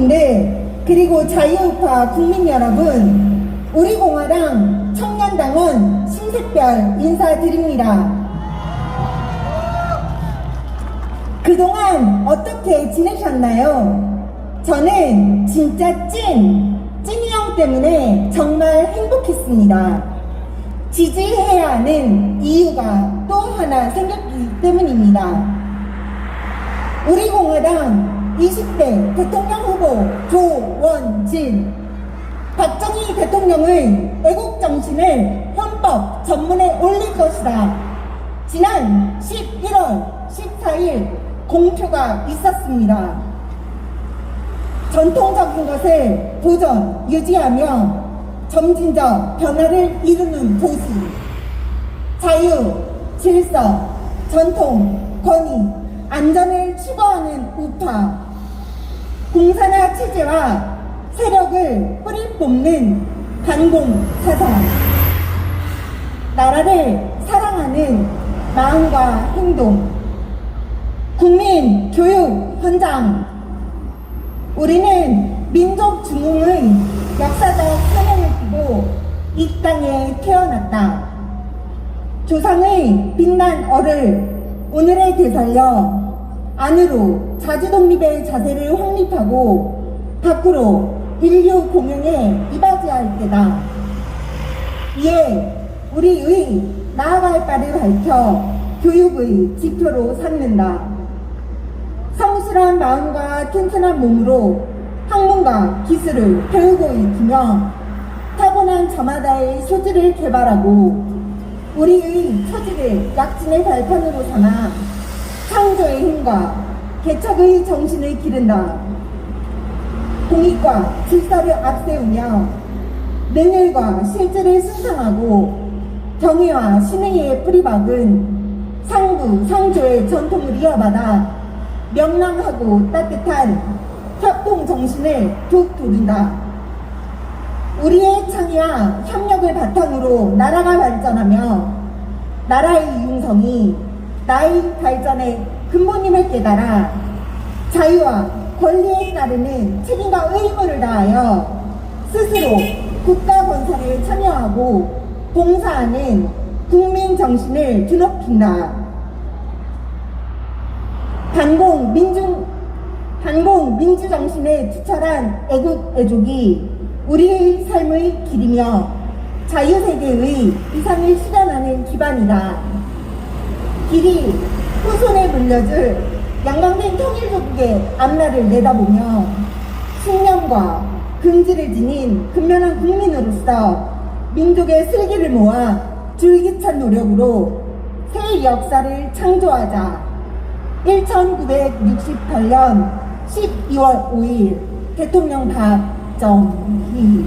시민들 그리고 자유우파 국민 여러분 우리 공화당 청년당원 신색별 인사드립니다. 그동안 어떻게 지내셨나요? 저는 진짜 찐, 찐이 형 때문에 정말 행복했습니다. 지지해야 하는 이유가 또 하나 생겼기 때문입니다. 우리 공화당 20대 대통령 후보 조원진 박정희 대통령의 애국 정신을 헌법 전문에 올릴 것이다. 지난 11월 14일 공표가 있었습니다. 전통적인 것을 보존, 유지하며 점진적 변화를 이루는 보수, 자유, 질서, 전통, 권위, 안전을 추구하는 우파, 공산화 체제와 세력을 뿌리 뽑는 반공 사상, 나라를 사랑하는 마음과 행동, 국민 교육 현장, 우리는 민족 중흥의 역사적 사명을 띠고 이 땅에 태어났다. 조상의 빛난 얼을 오늘에 되살려 안으로 자주독립의 자세를 확립하고 밖으로 인류 공영에 이바지할 때다. 이에 우리의 나아갈 바를 밝혀 교육의 지표로 삼는다. 성실한 마음과 튼튼한 몸으로 학문과 기술을 배우고 익히며 타고난 저마다의 소질을 개발하고 우리의 처지를 약진의 발판으로 삼아 창조의 힘과 개척의 정신을 기른다. 공익과 질서를 앞세우며 능률과 실질을 승상하고 경의와 신의의 뿌리박은 상부, 상조의 전통을 이어받아 명랑하고 따뜻한 협동 정신을 툭 돋운다. 우리의 창의와 협력을 바탕으로 나라가 발전하며 나라의 융성이 나의 발전의 근본임을 깨달아 자유와 권리에 나르는 책임과 의무를 다하여 스스로 국가 건설에 참여하고 봉사하는 국민 정신을 드높인다. 반공 민중 반공 민주 정신에 투철한 애국 애족이 우리의 삶의 길이며 자유 세계의 이상을 실현하는 기반이다. 길이 후손에 물려줄 양강된 통일조국의 앞날을 내다보며 신념과 긍지를 지닌 근면한 국민으로서 민족의 슬기를 모아 줄기찬 노력으로 새 역사를 창조하자. 1968년 12월 5일 대통령 박정희